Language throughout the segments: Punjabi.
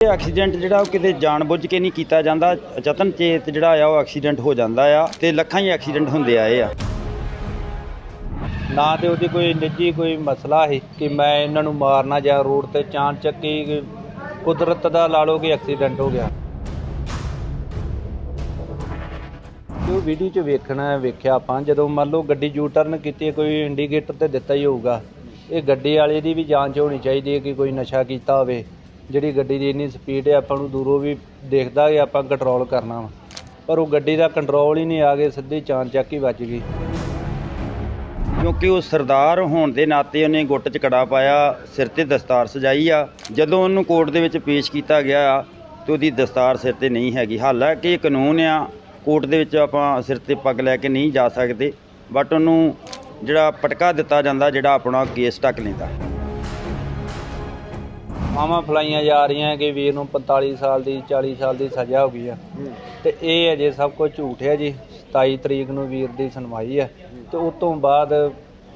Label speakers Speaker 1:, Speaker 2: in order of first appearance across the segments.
Speaker 1: ਇਹ ਐਕਸੀਡੈਂਟ ਜਿਹੜਾ ਉਹ ਕਿਤੇ ਜਾਣਬੁੱਝ ਕੇ ਨਹੀਂ ਕੀਤਾ ਜਾਂਦਾ। ਯਤਨ ਚੇਤ ਜਿਹੜਾ ਆ, ਉਹ ਐਕਸੀਡੈਂਟ ਹੋ ਜਾਂਦਾ ਆ ਤੇ ਲੱਖਾਂ ਹੀ ਐਕਸੀਡੈਂਟ ਹੁੰਦੇ ਆਏ ਆ।
Speaker 2: ਨਾ ਤੇ ਉਹਦੀ ਕੋਈ ਨਿੱਜੀ ਕੋਈ ਮਸਲਾ ਹੈ ਕਿ ਮੈਂ ਇਹਨਾਂ ਨੂੰ ਮਾਰਨਾ ਜਾਂ ਰੋਡ ਤੇ ਚਾਂਚ ਚੱਕੀ ਕੁਦਰਤ ਦਾ ਲਾ ਲਓ ਕਿ ਐਕਸੀਡੈਂਟ ਹੋ ਗਿਆ। ਉਹ ਵੀਡੀਓ 'ਚ ਵੇਖਣਾ, ਵੇਖਿਆ ਆਪਾਂ, ਜਦੋਂ ਮੰਨ ਲਓ ਗੱਡੀ ਯੂ ਟਰਨ ਕੀਤੀ, ਕੋਈ ਇੰਡੀਕੇਟਰ ਤੇ ਦਿੱਤਾ ਹੀ ਹੋਊਗਾ। ਇਹ ਗੱਡੀ ਵਾਲੇ ਦੀ ਵੀ ਜਾਂਚ ਹੋਣੀ ਚਾਹੀਦੀ ਹੈ ਕਿ ਕੋਈ ਨਸ਼ਾ ਕੀਤਾ ਹੋਵੇ। ਜਿਹੜੀ ਗੱਡੀ ਦੀ ਇੰਨੀ ਸਪੀਡ ਹੈ, ਆਪਾਂ ਨੂੰ ਦੂਰੋਂ ਵੀ ਦੇਖਦਾ ਕਿ ਆਪਾਂ ਕੰਟਰੋਲ ਕਰਨਾ ਵਾ। ਪਰ ਉਹ ਗੱਡੀ ਦਾ ਕੰਟਰੋਲ ਹੀ ਨਹੀਂ ਆ ਗਏ ਸਿੱਧੀ ਚਾਂਚ ਚੱਕ ਹੀ ਵੱਜ ਗਈ।
Speaker 1: ਕਿਉਂਕਿ ਉਹ ਸਰਦਾਰ ਹੋਣ ਦੇ ਨਾਤੇ ਉਹਨੇ ਗੁੱਟ 'ਚ ਕੜਾ ਪਾਇਆ, ਸਿਰ ਤੇ ਦਸਤਾਰ ਸਜਾਈ ਆ। ਜਦੋਂ ਉਹਨੂੰ ਕੋਰਟ ਦੇ ਵਿੱਚ ਪੇਸ਼ ਕੀਤਾ ਗਿਆ ਆ, ਤੇ ਉਹਦੀ ਦਸਤਾਰ ਸਿਰ ਤੇ ਨਹੀਂ ਹੈਗੀ। ਹਾਲਾਂਕਿ ਇਹ ਕਾਨੂੰਨ ਆ, ਕੋਰਟ ਦੇ ਵਿੱਚ ਆਪਾਂ ਸਿਰ ਤੇ ਪੱਗ ਲੈ ਕੇ ਨਹੀਂ ਜਾ ਸਕਦੇ ਬਟ ਉਹਨੂੰ ਜਿਹੜਾ ਪਟਕਾ ਦਿੱਤਾ ਜਾਂਦਾ, ਜਿਹੜਾ ਆਪਣਾ ਕੇਸ ਢੱਕ ਲੈਂਦਾ।
Speaker 2: ਮਾਵਾਂ ਫਲਾਈਆਂ ਜਾ ਰਹੀਆਂ ਕਿ ਵੀਰ ਨੂੰ 45 ਸਾਲ ਦੀ 40 ਸਾਲ ਦੀ ਸਜ਼ਾ ਹੋ ਗਈ ਆ। ਤੇ ਇਹ ਅਜੇ ਸਭ ਕੁਝ ਝੂਠ ਹੈ ਜੀ। 27 ਤਰੀਕ ਨੂੰ ਵੀਰ ਦੀ ਸੁਣਵਾਈ ਹੈ ਤੇ ਉਸ ਤੋਂ ਬਾਅਦ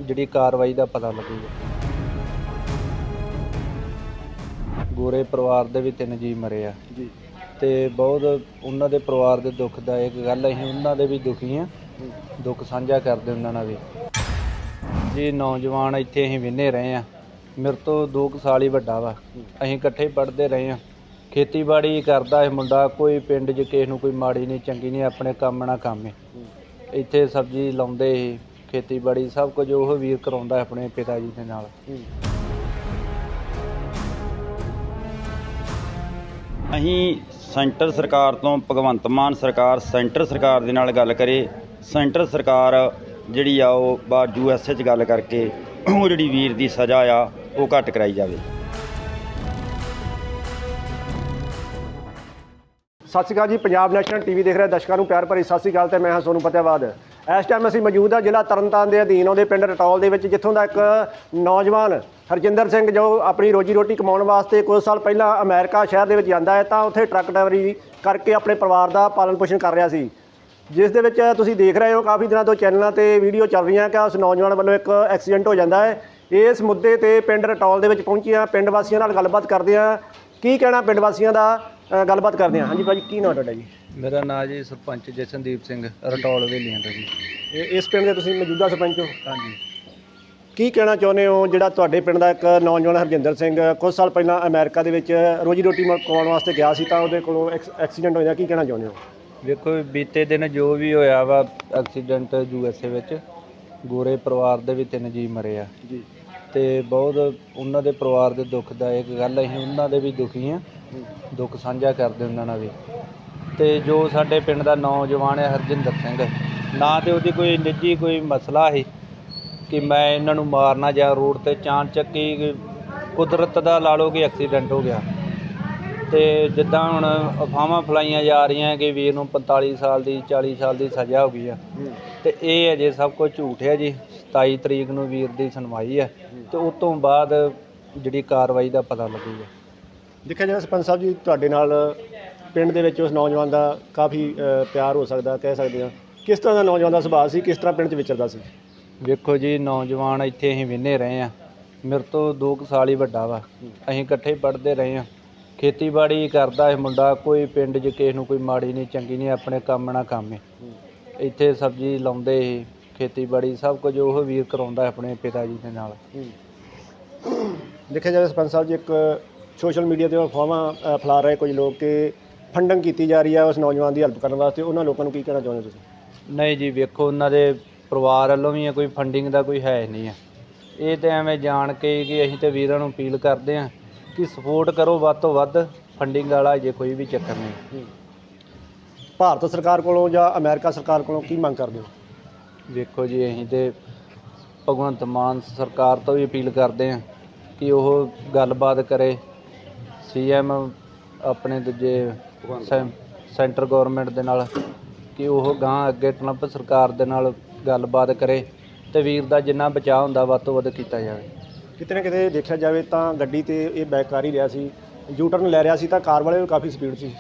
Speaker 2: ਜਿਹੜੀ ਕਾਰਵਾਈ ਦਾ ਪਤਾ ਲੱਗੂਗਾ। ਗੋਰੇ ਪਰਿਵਾਰ ਦੇ ਵੀ ਤਿੰਨ ਜੀ ਮਰੇ ਆ।
Speaker 1: ਜੀ।
Speaker 2: ਤੇ ਬਹੁਤ ਉਹਨਾਂ ਦੇ ਪਰਿਵਾਰ ਦੇ ਦੁੱਖ ਦਾ ਇੱਕ ਗੱਲ ਅਸੀਂ ਉਹਨਾਂ ਦੇ ਵੀ ਦੁਖੀ ਆ। ਦੁੱਖ ਸਾਂਝਾ ਕਰਦੇ ਉਹਨਾਂ ਨਾਲ ਵੀ। ਜੀ ਨੌਜਵਾਨ ਇੱਥੇ ਅਸੀਂ ਵਿੰਨੇ ਰਹੇ ਆ। ਮੇਰੇ ਤੋਂ 2 ਸਾਲ ਹੀ ਵੱਡਾ ਵਾ। ਅਸੀਂ ਇਕੱਠੇ ਪੜ੍ਹਦੇ ਰਹੇ ਹਾਂ। ਖੇਤੀਬਾੜੀ ਕਰਦਾ ਇਹ ਮੁੰਡਾ, ਕੋਈ ਪਿੰਡ 'ਚ ਕਿਸੇ ਨੂੰ ਕੋਈ ਮਾੜੀ ਨਹੀਂ, ਚੰਗੀ ਨਹੀਂ, ਆਪਣੇ ਕੰਮ ਨਾਲ ਕੰਮ ਹੈ। ਇੱਥੇ ਸਬਜ਼ੀ ਲਾਉਂਦੇ ਸੀ, ਖੇਤੀਬਾੜੀ ਸਭ ਕੁਝ ਉਹ ਵੀਰ ਕਰਾਉਂਦਾ ਆਪਣੇ ਪਿਤਾ ਜੀ ਦੇ ਨਾਲ।
Speaker 1: ਅਸੀਂ ਸੈਂਟਰ ਸਰਕਾਰ ਤੋਂ ਭਗਵੰਤ ਮਾਨ ਸਰਕਾਰ ਸੈਂਟਰ ਸਰਕਾਰ ਦੇ ਨਾਲ ਗੱਲ ਕਰੇ। ਸੈਂਟਰ ਸਰਕਾਰ ਜਿਹੜੀ ਆ ਉਹ ਬਾਹਰ ਯੂ ਐਸ ਏ 'ਚ ਗੱਲ ਕਰਕੇ ਉਹ ਜਿਹੜੀ ਵੀਰ ਦੀ ਸਜ਼ਾ ਆ ਉਹ ਘੱਟ ਕਰਾਈ ਜਾਵੇ।
Speaker 3: ਸਤਿ ਸ਼੍ਰੀ ਅਕਾਲ ਜੀ, ਪੰਜਾਬ ਨੈਸ਼ਨਲ ਟੀਵੀ ਦੇਖ ਰਹੇ ਦਰਸ਼ਕਾਂ ਨੂੰ ਪਿਆਰ ਭਰੀ ਸਤਿ ਸ਼੍ਰੀ ਅਕਾਲ ਤੇ ਮੈਂ ਹਾਂ ਸੋਨੂੰ ਫਤਿਆਬਾਦ ਇਸ ਟਾਈਮ ਅਸੀਂ ਮੌਜੂਦ ਹਾਂ ਜ਼ਿਲ੍ਹਾ ਤਰਨਤਾਰਨ ਦੇ ਅਧੀਨ, ਉਹਦੇ ਪਿੰਡ ਰਟੌਲ ਦੇ ਵਿੱਚ, ਜਿੱਥੋਂ ਦਾ ਇੱਕ ਨੌਜਵਾਨ ਹਰਜਿੰਦਰ ਸਿੰਘ ਜੋ ਆਪਣੀ ਰੋਜੀ ਰੋਟੀ ਕਮਾਉਣ ਵਾਸਤੇ ਕੁਝ ਸਾਲ ਪਹਿਲਾਂ ਅਮਰੀਕਾ ਸ਼ਹਿਰ ਦੇ ਵਿੱਚ ਜਾਂਦਾ ਹੈ, ਤਾਂ ਉੱਥੇ ਟਰੱਕ ਡਰਾਈਵਰੀ ਕਰਕੇ ਆਪਣੇ ਪਰਿਵਾਰ ਦਾ ਪਾਲਣ ਪੋਸ਼ਣ ਕਰ ਰਿਹਾ ਸੀ। ਜਿਸ ਦੇ ਵਿੱਚ ਤੁਸੀਂ ਦੇਖ ਰਹੇ ਹੋ, ਕਾਫੀ ਦਿਨਾਂ ਤੋਂ ਚੈਨਲਾਂ ਤੇ ਵੀਡੀਓ ਚੱਲ ਰਹੀਆਂ ਕਿ ਉਸ ਨੌਜਵਾਨ ਵੱਲੋਂ ਇੱਕ ਐਕਸੀਡੈਂਟ ਹੋ ਜਾਂਦਾ ਹੈ। ਇਸ ਮੁੱਦੇ ਤੇ ਪਿੰਡ ਰਟੌਲ ਦੇ ਵਿੱਚ ਪਹੁੰਚੀਆਂ ਪਿੰਡ ਵਾਸੀਆਂ ਨਾਲ ਗੱਲਬਾਤ ਕਰਦੇ ਹਾਂ ਕੀ ਕਹਿਣਾ ਪਿੰਡ ਵਾਸੀਆਂ ਦਾ? ਗੱਲਬਾਤ ਕਰਦੇ ਹਾਂ ਹਾਂਜੀ ਭਾਜੀ ਕੀ ਨਾਮ ਤੁਹਾਡਾ ਜੀ?
Speaker 2: ਮੇਰਾ ਨਾਂ ਜੀ ਸਰਪੰਚ ਜਸ਼ਨਦੀਪ ਸਿੰਘ ਰਟੌਲ ਵੇਲੀਆਂ ਤੋਂ ਜੀ।
Speaker 3: ਇਹ- ਇਸ ਪਿੰਡ ਦੇ ਤੁਸੀਂ ਮੌਜੂਦਾ ਸਰਪੰਚ ਹੋ?
Speaker 2: ਹਾਂਜੀ।
Speaker 3: ਕੀ ਕਹਿਣਾ ਚਾਹੁੰਦੇ ਹੋ? ਜਿਹੜਾ ਤੁਹਾਡੇ ਪਿੰਡ ਦਾ ਇੱਕ ਨੌਜਵਾਨ ਹਰਜਿੰਦਰ ਸਿੰਘ ਕੁਝ ਸਾਲ ਪਹਿਲਾਂ ਅਮਰੀਕਾ ਦੇ ਵਿੱਚ ਰੋਜੀ ਰੋਟੀ ਕਮਾਉਣ ਵਾਸਤੇ ਗਿਆ ਸੀ ਤਾਂ ਉਹਦੇ ਕੋਲੋਂ ਐਕਸ- ਐਕਸੀਡੈਂਟ ਹੋਇਆ। ਕੀ ਕਹਿਣਾ ਚਾਹੁੰਦੇ ਹੋ?
Speaker 2: ਵੇਖੋ ਬੀਤੇ ਦਿਨ ਜੋ ਵੀ ਹੋਇਆ ਵਾ ਐਕਸੀਡੈਂਟ ਯੂਐਸਏ ਵਿੱਚ ਗੋਰੇ ਪਰਿਵਾਰ ਦੇ ਵੀ ਤਿੰਨ ਜੀ ਮਰੇ ਆ।
Speaker 3: ਜੀ।
Speaker 2: ਤੇ ਬਹੁਤ ਉਹਨਾਂ ਦੇ ਪਰਿਵਾਰ ਦੇ ਦੁੱਖ ਦਾ ਇੱਕ ਗੱਲ ਅਸੀਂ ਉਹਨਾਂ ਦੇ ਵੀ ਦੁਖੀ ਆ ਦੁੱਖ ਸਾਂਝਾ ਕਰਦੇ ਉਹਨਾਂ ਨਾਲ ਵੀ। ਤੇ ਜੋ ਸਾਡੇ ਪਿੰਡ ਦਾ ਨੌਜਵਾਨ ਹੈ ਹਰਜਿੰਦਰ ਸਿੰਘ, ਨਾ ਤੇ ਉਹਦੀ ਕੋਈ ਨਿੱਜੀ ਕੋਈ ਮਸਲਾ ਹੈ ਕਿ ਮੈਂ ਇਹਨਾਂ ਨੂੰ ਮਾਰਨਾ ਜਾਂ ਰੋਡ ਤੇ ਚਾਂਚ ਚੱਕੀ ਕੁਦਰਤ ਦਾ ਲਾ ਲਓ ਕਿ ਐਕਸੀਡੈਂਟ ਹੋ ਗਿਆ। ਤੇ ਜਿੱਦਾਂ ਹੁਣ ਅਫਵਾਹਾਂ ਫਲਾਈਆਂ ਜਾ ਰਹੀਆਂ ਕਿ ਵੀਰ ਨੂੰ 45 ਸਾਲ ਦੀ 40 ਸਾਲ ਦੀ ਸਜ਼ਾ ਹੋ ਗਈ ਆ। ਤੇ ਇਹ ਅਜੇ ਸਭ ਕੁਝ ਝੂਠ ਹੈ ਜੀ। 27 ਤਰੀਕ ਨੂੰ ਵੀਰ ਦੀ ਸੁਣਵਾਈ ਹੈ। ਤੇ ਉਸ ਤੋਂ ਬਾਅਦ ਜਿਹੜੀ ਕਾਰਵਾਈ ਦਾ ਪਤਾ ਲੱਗੂਗਾ
Speaker 3: ਦੇਖਿਆ ਜਾਵੇ ਸਰਪੰਚ ਸਾਹਿਬ ਜੀ ਤੁਹਾਡੇ ਨਾਲ ਪਿੰਡ ਦੇ ਵਿੱਚ ਉਸ ਨੌਜਵਾਨ ਦਾ ਕਾਫੀ ਅ, ਪਿਆਰ ਹੋ ਸਕਦਾ ਕਹਿ ਸਕਦੇ ਹਾਂ। ਕਿਸ ਤਰ੍ਹਾਂ ਦਾ ਨੌਜਵਾਨ ਦਾ ਸੁਭਾਅ ਸੀ ਕਿਸ ਤਰ੍ਹਾਂ ਪਿੰਡ 'ਚ ਵਿਚਰਦਾ ਸੀ?
Speaker 2: ਵੇਖੋ ਜੀ ਨੌਜਵਾਨ ਇੱਥੇ ਅਸੀਂ ਵਿੰਨੇ ਰਹੇ ਆ ਮੇਰੇ ਤੋਂ 2 ਸਾਲ ਹੀ ਵੱਡਾ ਵਾ। ਅਸੀਂ ਇਕੱਠੇ ਪੜ੍ਹਦੇ ਰਹੇ ਆ ਖੇਤੀਬਾੜੀ ਕਰਦਾ ਇਹ ਮੁੰਡਾ ਕੋਈ ਪਿੰਡ 'ਚ ਕਿਸੇ ਨੂੰ ਕੋਈ ਮਾੜੀ ਨਹੀਂ ਚੰਗੀ ਨਹੀਂ ਆਪਣੇ ਕੰਮ ਨਾਲ ਕੰਮ ਹੈ। ਇੱਥੇ ਸਬਜ਼ੀ ਲਾਉਂਦੇ ਸੀ। ਖੇਤੀਬਾੜੀ ਸਭ ਕੁਝ ਉਹ ਵੀਰ ਕਰਾਉਂਦਾ ਆਪਣੇ ਪਿਤਾ ਜੀ ਦੇ ਨਾਲ।
Speaker 3: ਦੇਖਿਆ ਜਾਵੇ ਸਰਪੰਚ ਸਾਹਿਬ ਜੀ ਇੱਕ ਸੋਸ਼ਲ ਮੀਡੀਆ ਤੇ ਅਫਵਾਹਾਂ ਫੈਲਾ ਰਹੇ ਕੁਝ ਲੋਕ ਕਿ ਫੰਡਿੰਗ ਕੀਤੀ ਜਾ ਰਹੀ ਹੈ ਉਸ ਨੌਜਵਾਨ ਦੀ ਹੈਲਪ ਕਰਨ ਵਾਸਤੇ। ਉਹਨਾਂ ਲੋਕਾਂ ਨੂੰ ਕੀ ਕਹਿਣਾ ਚਾਹੁੰਦੇ ਤੁਸੀਂ?
Speaker 2: ਨਹੀਂ ਜੀ ਵੇਖੋ ਉਹਨਾਂ ਦੇ ਪਰਿਵਾਰ ਵੱਲੋਂ ਵੀ ਕੋਈ ਫੰਡਿੰਗ ਦਾ ਕੋਈ ਹੈ ਨਹੀਂ ਆ ਇਹ ਤੇ ਐਵੇਂ ਜਾਣ ਕੇ ਕਿ ਅਸੀਂ ਤੇ ਵੀਰਾਂ ਨੂੰ ਅਪੀਲ ਕਰਦੇ ਆ ਕਿ ਸਪੋਰਟ ਕਰੋ ਵੱਧ ਤੋਂ ਵੱਧ ਫੰਡਿੰਗ ਵਾਲਾ ਜੇ ਕੋਈ ਵੀ ਚੱਕਰ ਨਹੀਂ।
Speaker 3: ਭਾਰਤ ਸਰਕਾਰ ਕੋਲੋਂ ਜਾਂ ਅਮਰੀਕਾ ਸਰਕਾਰ ਕੋਲੋਂ ਕੀ ਮੰਗ ਕਰਦੇ ਹੋ?
Speaker 2: ਵੇਖੋ ਜੀ ਅਸੀਂ ਤੇ ਭਗਵੰਤ ਮਾਨ ਸਰਕਾਰ ਤੋਂ ਵੀ ਅਪੀਲ ਕਰਦੇ ਆ ਕਿ ਉਹ ਗੱਲਬਾਤ ਕਰੇ। ਸੀਐਮ ਆਪਣੇ ਦੂਜੇ ਸੈਂ- ਸੈਂਟਰ ਗਵਰਨਮੈਂਟ ਦੇ ਨਾਲ ਕਿ ਉਹ ਗਾਂ ਅੱਗੇ ਟਰੰਪ ਸਰਕਾਰ ਦੇ ਨਾਲ ਗੱਲਬਾਤ ਕਰੇ ਤੇ ਵੀਰ ਦਾ ਜਿੰਨਾ ਬਚਾਅ ਹੁੰਦਾ ਵੱਧ ਤੋਂ ਵੱਧ ਕੀਤਾ ਜਾਵੇ।
Speaker 3: ਕਿਤੇ ਨਾ ਕਿਤੇ ਦੇਖਿਆ ਜਾਵੇ ਤਾਂ ਗੱਡੀ ਤੇ ਇਹ ਬੈਕ ਕਰ ਹੀ ਰਿਹਾ ਸੀ। ਯੂ ਟਰਨ ਲੈ ਰਿਹਾ ਸੀ ਤਾਂ ਕਾਰ ਵਾਲੇ ਵੀ ਕਾਫੀ ਸਪੀਡ ਸੀ।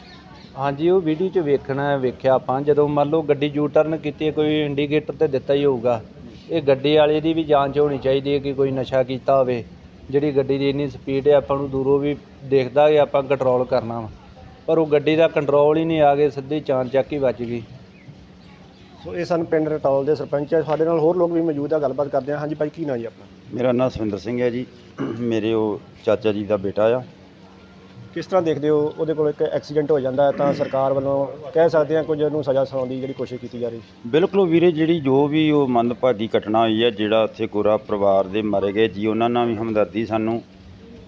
Speaker 2: ਹਾਂਜੀ ਉਹ ਵੀਡੀਓ 'ਚ ਵੇਖਣਾ ਵੇਖਿਆ ਆਪਾਂ। ਜਦੋਂ ਮੰਨ ਲਓ ਗੱਡੀ ਯੂ ਟਰਨ ਕੀਤੀ ਹੈ, ਕੋਈ ਇੰਡੀਕੇਟਰ ਤੇ ਦਿੱਤਾ ਹੀ ਹੋਊਗਾ। ਇਹ ਗੱਡੀ ਵਾਲੇ ਦੀ ਵੀ ਜਾਂਚ ਹੋਣੀ ਚਾਹੀਦੀ ਹੈ ਕਿ ਕੋਈ ਨਸ਼ਾ ਕੀਤਾ ਹੋਵੇ। ਜਿਹੜੀ ਗੱਡੀ ਦੀ ਇੰਨੀ ਸਪੀਡ ਹੈ ਆਪਾਂ ਨੂੰ ਦੂਰੋਂ ਵੀ ਦੇਖਦਾ ਕਿ ਆਪਾਂ ਕੰਟਰੋਲ ਕਰਨਾ ਵਾ। ਪਰ ਉਹ ਗੱਡੀ ਦਾ ਕੰਟਰੋਲ ਹੀ ਨਹੀਂ ਆ ਗਏ ਸਿੱਧੀ ਚਾਨ ਚੱਕ ਹੀ ਵੱਜ ਗਈ।
Speaker 3: ਸੋ ਇਹ ਸਨ ਪਿੰਡ ਰਟੌਲ ਦੇ ਸਰਪੰਚ। ਹੈ ਸਾਡੇ ਨਾਲ ਹੋਰ ਲੋਕ ਵੀ ਮੌਜੂਦ ਆ ਗੱਲਬਾਤ ਕਰਦੇ ਹਾਂ। ਹਾਂਜੀ ਭਾਈ ਕੀ ਨਾਂ ਜੀ ਆਪਣਾ?
Speaker 1: ਮੇਰਾ ਨਾਮ ਸਵਿੰਦਰ ਸਿੰਘ ਹੈ ਜੀ। ਮੇਰੇ ਉਹ ਚਾਚਾ ਜੀ ਦਾ ਬੇਟਾ ਆ।
Speaker 3: ਕਿਸ ਤਰ੍ਹਾਂ ਦੇਖਦੇ ਹੋ ਉਹਦੇ ਕੋਲ ਇੱਕ ਐਕਸੀਡੈਂਟ ਹੋ ਜਾਂਦਾ ਹੈ ਤਾਂ ਸਰਕਾਰ ਵੱਲੋਂ ਕਹਿ ਸਕਦੇ ਹਾਂ ਕੁਝ ਨੂੰ ਸਜ਼ਾ ਸੁਣਾਉਣ ਦੀ ਜਿਹੜੀ ਕੋਸ਼ਿਸ਼ ਕੀਤੀ ਜਾ ਰਹੀ
Speaker 1: ਬਿਲਕੁਲ ਵੀਰੇ ਜਿਹੜੀ ਜੋ ਵੀ ਉਹ ਮੰਦਭਾਗੀ ਘਟਨਾ ਹੋਈ ਹੈ ਜਿਹੜਾ ਉੱਥੇ ਕੋਰਾ ਪਰਿਵਾਰ ਦੇ ਮਾਰੇ ਗਏ ਜੀ, ਉਹਨਾਂ ਨਾਲ ਵੀ ਹਮਦਰਦੀ ਸਾਨੂੰ।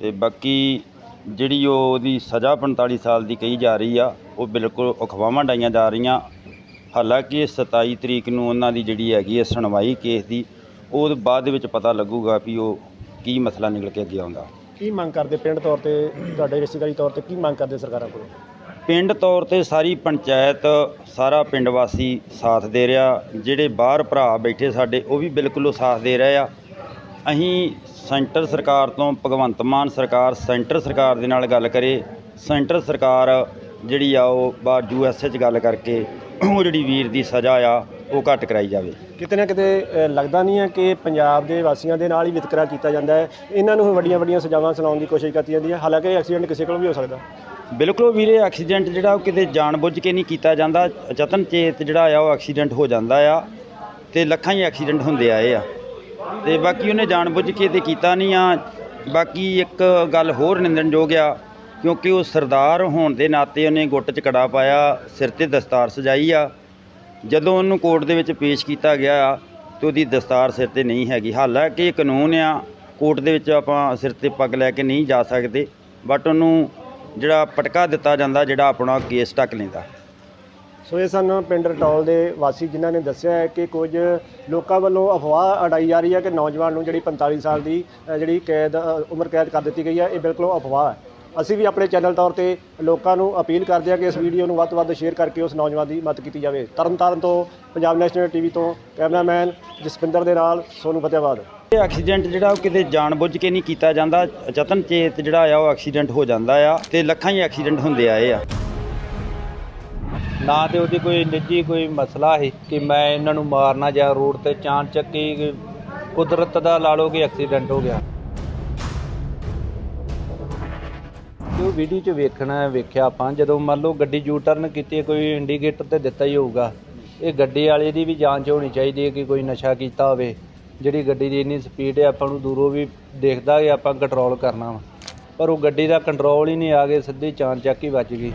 Speaker 1: ਤੇ ਬਾਕੀ ਜਿਹੜੀ ਉਹ ਉਹਦੀ ਸਜ਼ਾ 45 ਸਾਲ ਦੀ ਕਹੀ ਜਾ ਰਹੀ ਆ, ਉਹ ਬਿਲਕੁਲ ਅਖਵਾਵਾਂ ਡਾਈਆਂ ਜਾ ਰਹੀਆਂ। ਹਾਲਾਂਕਿ ਇਹ 27 ਤਰੀਕ ਨੂੰ ਉਹਨਾਂ ਦੀ ਜਿਹੜੀ ਹੈਗੀ ਹੈ ਸੁਣਵਾਈ ਕੇਸ ਦੀ, ਉਹ ਬਾਅਦ ਵਿੱਚ ਪਤਾ ਲੱਗੂਗਾ ਵੀ ਉਹ ਕੀ ਮਸਲਾ ਨਿਕਲ ਕੇ ਅੱਗੇ ਆਉਂਦਾ।
Speaker 3: ਕੀ ਮੰਗ ਕਰਦੇ ਪਿੰਡ ਤੌਰ ਤੇ, ਤੁਹਾਡੇ ਰਿਸ਼ਤੇਦਾਰੀ ਤੌਰ ਤੇ ਕੀ ਮੰਗ ਕਰਦੇ ਸਰਕਾਰਾਂ ਕੋਲੋਂ?
Speaker 1: ਪਿੰਡ ਤੌਰ ਤੇ ਸਾਰੀ ਪੰਚਾਇਤ, ਸਾਰਾ ਪਿੰਡ ਵਾਸੀ ਸਾਥ ਦੇ ਰਿਹਾ। ਜਿਹੜੇ ਬਾਹਰ ਭਰਾ ਬੈਠੇ ਸਾਡੇ, ਉਹ ਵੀ ਬਿਲਕੁਲ ਉਹ ਸਾਥ ਦੇ ਰਹੇ ਆ। ਅਸੀਂ ਸੈਂਟਰ ਸਰਕਾਰ ਤੋਂ, ਭਗਵੰਤ ਮਾਨ ਸਰਕਾਰ ਸੈਂਟਰ ਸਰਕਾਰ ਦੇ ਨਾਲ ਗੱਲ ਕਰੇ। ਸੈਂਟਰ ਸਰਕਾਰ ਜਿਹੜੀ ਆ, ਉਹ ਬਾਹਰ ਯੂ ਐਸ ਏ 'ਚ ਗੱਲ ਕਰਕੇ, ਉਹ ਜਿਹੜੀ ਵੀਰ ਦੀ ਸਜ਼ਾ ਆ ਉਹ ਘੱਟ ਕਰਾਈ ਜਾਵੇ।
Speaker 3: ਕਿਤੇ ਨਾ ਕਿਤੇ ਅ, ਲੱਗਦਾ ਨਹੀਂ ਹੈ ਕਿ ਪੰਜਾਬ ਦੇ ਵਾਸੀਆਂ ਦੇ ਨਾਲ ਹੀ ਵਿਤਕਰਾ ਕੀਤਾ ਜਾਂਦਾ ਹੈ। ਇਹਨਾਂ ਨੂੰ ਵੱਡੀਆਂ ਵੱਡੀਆਂ ਸਜ਼ਾਵਾਂ ਸੁਣਾਉਣ ਦੀ ਕੋਸ਼ਿਸ਼ ਕੀਤੀ ਜਾਂਦੀ ਹੈ। ਹਾਲਾਂਕਿ ਐਕਸੀਡੈਂਟ ਕਿਸੇ ਕੋਲ ਵੀ ਹੋ ਸਕਦਾ।
Speaker 1: ਬਿਲਕੁਲ ਵੀਰੇ ਐਕਸੀਡੈਂਟ ਜਿਹੜਾ ਉਹ ਕਿਤੇ ਜਾਣਬੁੱਝ ਕੇ ਨਹੀਂ ਕੀਤਾ ਜਾਂਦਾ। ਯਤਨ ਚੇਤ ਜਿਹੜਾ ਆ ਉਹ ਐਕਸੀਡੈਂਟ ਹੋ ਜਾਂਦਾ ਆ ਤੇ ਲੱਖਾਂ ਹੀ ਐਕਸੀਡੈਂਟ ਹੁੰਦੇ ਆਏ ਆ। ਤੇ ਬਾਕੀ ਉਹਨੇ ਜਾਣਬੁੱਝ ਕੇ ਤੇ ਕੀਤਾ ਨਹੀਂ ਆ। ਬਾਕੀ ਇੱਕ ਗੱਲ ਹੋਰ ਨਿੰਦਣਯੋਗ ਆ ਕਿਉਂਕਿ ਉਹ ਸਰਦਾਰ ਹੋਣ ਦੇ ਨਾਤੇ ਉਹਨੇ ਗੁੱਟ 'ਚ ਕੜਾ ਪਾਇਆ ਸਿਰ ਤੇ ਦਸਤਾਰ ਸਜਾਈ ਆ। ਜਦੋਂ ਉਹਨੂੰ ਕੋਰਟ ਦੇ ਵਿੱਚ ਪੇਸ਼ ਕੀਤਾ ਗਿਆ ਆ ਤੇ ਉਹਦੀ ਦਸਤਾਰ ਸਿਰ ਤੇ ਨਹੀਂ ਹੈਗੀ। ਹਾਲਾਂਕਿ ਇਹ ਕਾਨੂੰਨ ਆ, ਕੋਰਟ ਦੇ ਵਿੱਚ ਆਪਾਂ ਸਿਰ ਤੇ ਪੱਗ ਲੈ ਕੇ ਨਹੀਂ ਜਾ ਸਕਦੇ ਬਟ ਉਹਨੂੰ ਜਿਹੜਾ ਪਟਕਾ ਦਿੱਤਾ ਜਾਂਦਾ, ਜਿਹੜਾ ਆਪਣਾ ਕੇਸ ਟੱਕ ਲੈਂਦਾ।
Speaker 3: ਸੋ ਇਹ ਸਨ ਪਿੰਡ ਰਟੌਲ ਦੇ ਵਾਸੀ ਜਿਨ੍ਹਾਂ ਨੇ ਦੱਸਿਆ ਹੈ ਕਿ ਕੁਝ ਲੋਕਾਂ ਵੱਲੋਂ ਅਫਵਾਹ ਅਡਾਈ ਜਾ ਰਹੀ ਹੈ ਕਿ ਨੌਜਵਾਨ ਨੂੰ ਜਿਹੜੀ 45 ਸਾਲ ਦੀ ਜਿਹੜੀ ਕੈਦ ਉਮਰ ਕੈਦ ਕਰ ਦਿੱਤੀ ਗਈ ਹੈ, ਇਹ ਬਿਲਕੁਲ ਅਫਵਾਹ ਹੈ। ਅਸੀਂ ਵੀ ਆਪਣੇ ਚੈਨਲ ਤੌਰ ਤੇ ਲੋਕਾਂ ਨੂੰ ਅਪੀਲ ਕਰਦੇ ਹਾਂ ਕਿ ਇਸ ਵੀਡੀਓ ਨੂੰ ਵੱਧ ਤੋਂ ਵੱਧ ਸ਼ੇਅਰ ਕਰਕੇ ਉਸ ਨੌਜਵਾਨ ਦੀ ਮਦਦ ਕੀਤੀ ਜਾਵੇ। ਤਰਨਤਾਰਨ ਤੋਂ ਪੰਜਾਬ ਨੈਸ਼ਨਲ ਟੀਵੀ ਤੋਂ ਕੈਮਰਾਮੈਨ ਜਸਪਿੰਦਰ ਦੇ ਨਾਲ ਸੋਨੂ ਫਤਿਆਬਾਦ।
Speaker 1: ਇਹ ਐਕਸੀਡੈਂਟ ਜਿਹੜਾ ਉਹ ਕਿਤੇ ਜਾਣਬੁੱਝ ਕੇ ਨਹੀਂ ਕੀਤਾ ਜਾਂਦਾ। ਯਤਨ ਚੇਤ ਜਿਹੜਾ ਆ ਉਹ ਐਕਸੀਡੈਂਟ ਹੋ ਜਾਂਦਾ ਆ ਤੇ ਲੱਖਾਂ ਹੀ ਐਕਸੀਡੈਂਟ ਹੁੰਦੇ ਆਏ ਆ।
Speaker 2: ਨਾ ਤੇ ਉਹਦੀ ਕੋਈ ਨਿੱਜੀ ਕੋਈ ਮਸਲਾ ਹੈ ਕਿ ਮੈਂ ਇਹਨਾਂ ਨੂੰ ਮਾਰਨਾ ਜਾਂ ਰੋਡ ਤੇ ਚਾਨ ਚੱਕੀ ਕੁਦਰਤ ਦਾ ਲਾ ਲਓ ਕਿ ਐਕਸੀਡੈਂਟ ਹੋ ਗਿਆ। ਜੋ ਵੀਡੀਓ 'ਚ ਵੇਖਣਾ ਵੇਖਿਆ ਆਪਾਂ ਜਦੋਂ ਮੰਨ ਲਓ ਗੱਡੀ ਯੂ ਟਰਨ ਕੀਤੀ ਹੈ, ਕੋਈ ਇੰਡੀਕੇਟਰ ਤੇ ਦਿੱਤਾ ਹੀ ਹੋਊਗਾ। ਇਹ ਗੱਡੀ ਵਾਲੇ ਦੀ ਵੀ ਜਾਂਚ ਹੋਣੀ ਚਾਹੀਦੀ ਹੈ ਕਿ ਕੋਈ ਨਸ਼ਾ ਕੀਤਾ ਹੋਵੇ। ਜਿਹੜੀ ਗੱਡੀ ਦੀ ਇੰਨੀ ਸਪੀਡ ਹੈ ਆਪਾਂ ਨੂੰ ਦੂਰੋਂ ਵੀ ਦੇਖਦਾ ਕਿ ਆਪਾਂ ਕੰਟਰੋਲ ਕਰਨਾ ਵਾ। ਪਰ ਉਹ ਗੱਡੀ ਦਾ ਕੰਟਰੋਲ ਹੀ ਨਹੀਂ ਆ ਗਏ ਸਿੱਧੀ ਚਾਨ ਚੱਕ ਹੀ ਵੱਜ ਗਈ।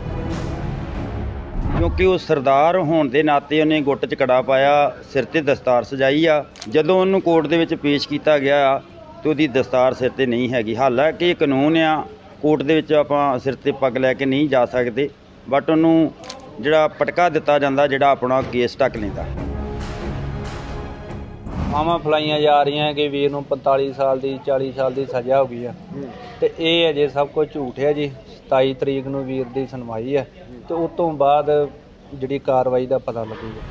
Speaker 1: ਕਿਉਂਕਿ ਉਹ ਸਰਦਾਰ ਹੋਣ ਦੇ ਨਾਤੇ ਉਹਨੇ ਗੁੱਟ 'ਚ ਕੜਾ ਪਾਇਆ ਸਿਰ ਤੇ ਦਸਤਾਰ ਸਜਾਈ ਆ। ਜਦੋਂ ਉਹਨੂੰ ਕੋਰਟ ਦੇ ਵਿੱਚ ਪੇਸ਼ ਕੀਤਾ ਗਿਆ ਆ ਤੇ ਉਹਦੀ ਦਸਤਾਰ ਸਿਰ ਤੇ ਨਹੀਂ ਹੈਗੀ। ਹਾਲਾਂਕਿ ਇਹ ਕਾਨੂੰਨ ਆ ਕੋਰਟ ਦੇ ਵਿੱਚ ਆਪਾਂ ਸਿਰ ਤੇ ਪੱਗ ਲੈ ਕੇ ਨਹੀਂ ਜਾ ਸਕਦੇ ਬਟ ਉਹਨੂੰ ਜਿਹੜਾ ਪਟਕਾ ਦਿੱਤਾ ਜਾਂਦਾ ਜਿਹੜਾ ਆਪਣਾ ਕੇਸ ਟੱਕ ਲੈਂਦਾ।
Speaker 2: ਮਾਵਾਂ ਫਲਾਈਆਂ ਜਾ ਰਹੀਆਂ ਕਿ ਵੀਰ ਨੂੰ 45 ਸਾਲ ਦੀ 40 ਸਾਲ ਦੀ ਸਜ਼ਾ ਹੋ ਗਈ ਆ। ਤੇ ਇਹ ਅਜੇ ਸਭ ਕੁਝ ਝੂਠ ਹੈ ਜੀ। 27 ਤਰੀਕ ਨੂੰ ਵੀਰ ਦੀ ਸੁਣਵਾਈ ਹੈ ਤੇ ਉਸ ਤੋਂ ਬਾਅਦ ਜਿਹੜੀ ਕਾਰਵਾਈ ਦਾ ਪਤਾ ਲੱਗੂਗਾ।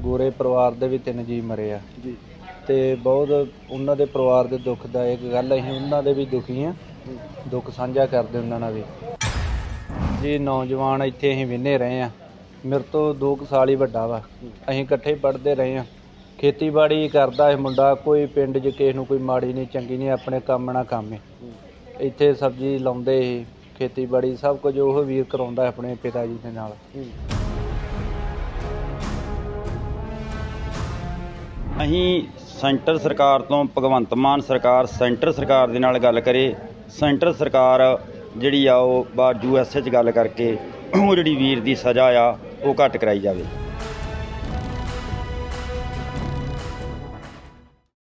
Speaker 2: ਗੋਰੇ ਪਰਿਵਾਰ ਦੇ ਵੀ ਤਿੰਨ ਜੀ ਮਰੇ ਆ।
Speaker 3: ਜੀ।
Speaker 2: ਤੇ ਬਹੁਤ ਉਹਨਾਂ ਦੇ ਪਰਿਵਾਰ ਦੇ ਦੁੱਖ ਦਾ ਇੱਕ ਗੱਲ ਅਸੀਂ ਉਹਨਾਂ ਦੇ ਵੀ ਦੁਖੀ ਆ ਦੁੱਖ ਸਾਂਝਾ ਕਰਦੇ ਉਹਨਾਂ ਨਾਲ ਵੀ। ਜੀ ਨੌਜਵਾਨ ਇੱਥੇ ਅਸੀਂ ਵਿੰਨੇ ਰਹੇ ਆ ਮੇਰੇ ਤੋਂ 2 ਸਾਲ ਹੀ ਵੱਡਾ ਵਾ। ਅਸੀਂ ਇਕੱਠੇ ਪੜ੍ਹਦੇ ਰਹੇ ਆ ਖੇਤੀਬਾੜੀ ਕਰਦਾ ਇਹ ਮੁੰਡਾ, ਕੋਈ ਪਿੰਡ 'ਚ ਕਿਸੇ ਨੂੰ ਕੋਈ ਮਾੜੀ ਨਹੀਂ, ਚੰਗੀ ਨਹੀਂ, ਆਪਣੇ ਕੰਮ ਨਾਲ ਕੰਮ ਹੈ। ਇੱਥੇ ਸਬਜ਼ੀ ਲਾਉਂਦੇ ਸੀ, ਖੇਤੀਬਾੜੀ ਸਭ ਕੁਝ ਉਹ ਵੀਰ ਕਰਾਉਂਦਾ ਆਪਣੇ ਪਿਤਾ ਜੀ ਦੇ ਨਾਲ।
Speaker 1: ਅਸੀਂ ਸੈਂਟਰ ਸਰਕਾਰ ਤੋਂ ਭਗਵੰਤ ਮਾਨ ਸਰਕਾਰ ਸੈਂਟਰ ਸਰਕਾਰ ਦੇ ਨਾਲ ਗੱਲ ਕਰੇ, ਸੈਂਟਰ ਸਰਕਾਰ ਜਿਹੜੀ ਆ ਉਹ ਬਾਹਰ ਯੂ ਐਸ ਏ 'ਚ ਗੱਲ ਕਰਕੇ ਉਹ ਜਿਹੜੀ ਵੀਰ ਦੀ ਸਜ਼ਾ ਆ, ਉਹ ਘੱਟ ਕਰਾਈ ਜਾਵੇ।